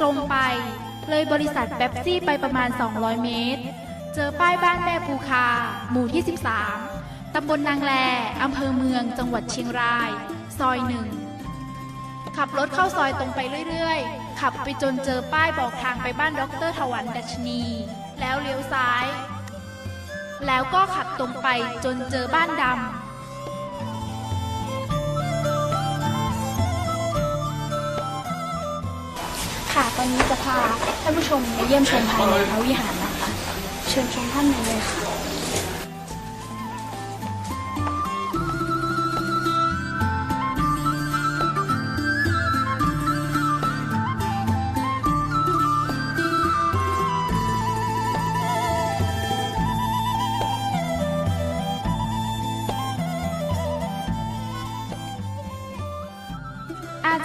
ตรงไป เลยบริษัทเป๊ปซี่ไปประมาณ 200 เมตร เจอป้ายบ้านแม่ภูคา หมู่ที่ 13 ตำบลนางแลอำเภอเมือง จังหวัดเชียงราย ซอยหนึ่ง ขับรถเข้าซอยตรงไปเรื่อยๆ ขับไปจนเจอป้ายบอกทางไปบ้านดรถวันดัชนี แล้วเลี้ยวซ้าย แล้วก็ขับตรงไปจนเจอบ้านดำ วันนี้จะพาท่านผู้ชมไปเยี่ยมชมภายในพระวิหารนะคะ เชิญชมท่านในเลยค่ะ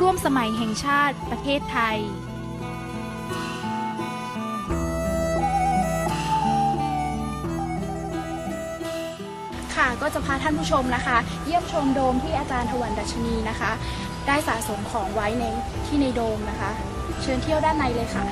ร่วมสมัยแห่งชาติประเทศไทย ค่ะก็จะพาท่านผู้ชมนะคะ เยี่ยมชมโดมที่อาจารย์ถวันดัชนีนะคะ ได้สะสมของไว้ในที่ในโดมนะคะ เชิญเที่ยวด้านในเลยค่ะ